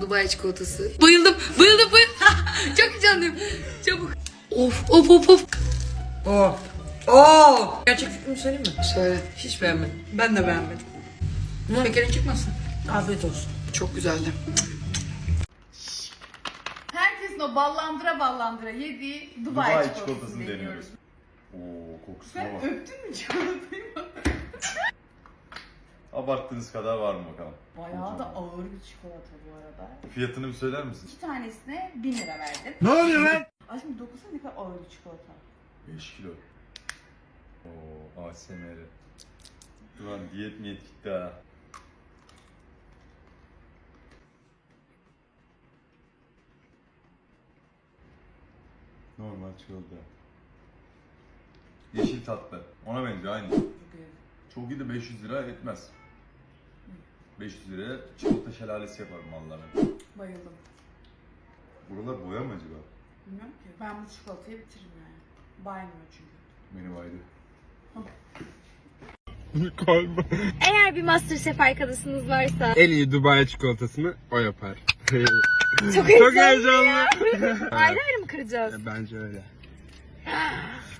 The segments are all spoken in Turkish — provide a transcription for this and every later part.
Dubai çikolatası. Bayıldım, bayıldım, bayıldım. Çok heyecanlıyım. Çabuk. Of, of, of, of. Oo. Oo. Gerçek fikrimi söyleyeyim mi? Söyle. Hiç beğenmedim. Ben de beğenmedim. Şekerin çıkmasın. Afiyet olsun. Çok güzeldi. Herkesin o ballandıra ballandıra yediği Dubai, Dubai çikolatasını, çikolatasını deniyoruz. deniyoruz. Oo kokusuna Sen bak. öptün mü çikolatayı? Abarttığınız kadar var mı bakalım? Bayağı da ağır bir çikolata bu arada. Fiyatını bir söyler misin? İki tanesine 1000 lira verdim. Ne oluyor lan? Aşkım dokunsana ne kadar ağır bir çikolata. 5 kilo. Oo ASMR. Ulan diyet miyet gitti ha. Normal çikolata. Yeşil tatlı. Ona benziyor aynı. Çok iyi de 500 lira etmez. 500 liraya çikolata şelalesi yaparım vallahi. Bayıldım. Buralar boya mı acaba? Bilmiyorum ki. Ben bu çikolatayı bitiririm yani. Baymıyor çünkü. Beni baydı. Eğer bir Masterchef arkadaşınız varsa En iyi Dubai çikolatasını o yapar. çok Çok heyecanlı. Ayrı ayrı mı kıracağız? Bence öyle.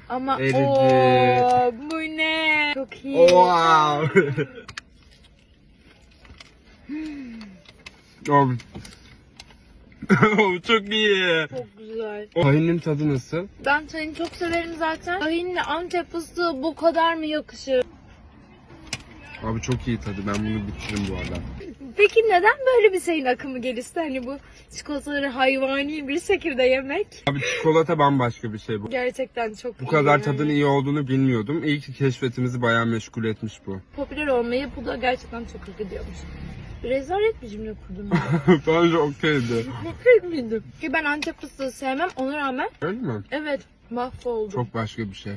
Ama Eridi. ooo bu ne? Çok iyi. Wow. Oğlum çok iyi. Çok güzel. Tahinin tadı nasıl? Ben tahin çok severim zaten. Tahinle Antep fıstığı bu kadar mı yakışır? Abi çok iyi tadı. Ben bunu bitiririm bu arada. Peki neden böyle bir şeyin akımı gelişti? Hani bu çikolataları hayvani bir şekilde yemek. Abi çikolata bambaşka bir şey bu. Gerçekten çok Bu kadar yani. tadın iyi olduğunu bilmiyordum. İyi ki keşfetimizi bayağı meşgul etmiş bu. Popüler olmayı bu da gerçekten çok hak ediyormuş. Rezalet bir cümle kurdum ya. Bence okeydi. Mutlu miydim? Ki ben Antep fıstığı sevmem ona rağmen Öyle mi? evet mahvoldum. Çok, Çok başka bir şey.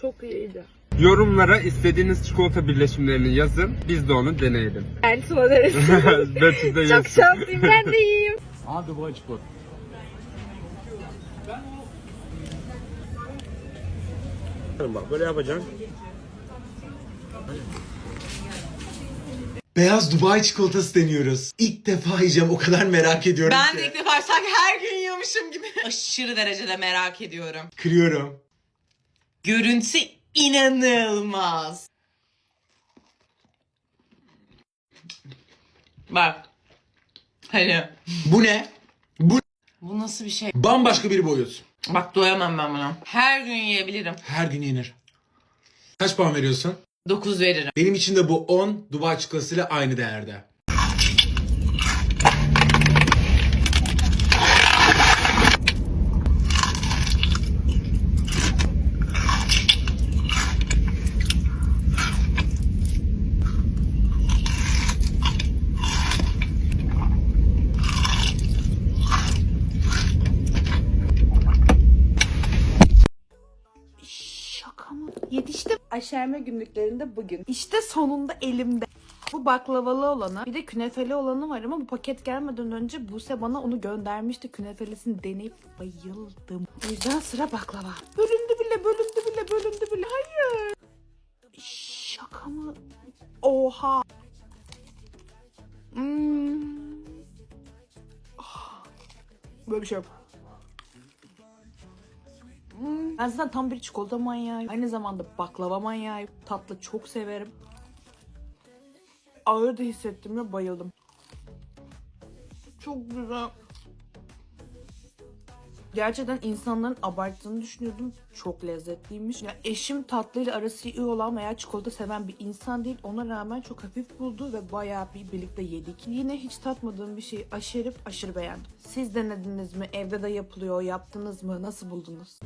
çok iyiydi. Yorumlara istediğiniz çikolata birleşimlerini yazın. Biz de onu deneyelim. Ben Tuna deriz. Betül de çok yesin. şanslıyım ben de iyiyim. Bak böyle yapacaksın. Beyaz Dubai çikolatası deniyoruz. İlk defa yiyeceğim o kadar merak ediyorum Ben ki. de ilk defa sanki her gün yiyormuşum gibi. Aşırı derecede merak ediyorum. Kırıyorum. Görüntü inanılmaz. Bak. Hani Bu ne? Bu bu nasıl bir şey? bambaşka bir boyut. Bak doyamam ben buna. Her gün yiyebilirim. Her gün yenir. Kaç puan veriyorsun? 9 veririm. Benim için de bu 10 Dubai çikolatasıyla aynı değerde. Şaka mı? Yetiştim. Aşerme günlüklerinde bugün. İşte sonunda elimde. Bu baklavalı olanı bir de künefeli olanı var ama bu paket gelmeden önce Buse bana onu göndermişti. Künefelisini deneyip bayıldım. O yüzden sıra baklava. Bölündü bile bölündü bile bölündü bile. Hayır. Şaka mı? Oha. Hmm. Ah. Böyle bir şey yok. Ben zaten tam bir çikolata manyağıyım. Aynı zamanda baklava manyağıyım. Tatlı çok severim. Ağır da hissettim ve bayıldım. Çok güzel. Gerçekten insanların abarttığını düşünüyordum. Çok lezzetliymiş. Ya eşim tatlıyla arası iyi olan veya çikolata seven bir insan değil. Ona rağmen çok hafif buldu ve bayağı bir birlikte yedik. Yine hiç tatmadığım bir şeyi aşırı aşırı beğendim. Siz denediniz mi? Evde de yapılıyor. Yaptınız mı? Nasıl buldunuz?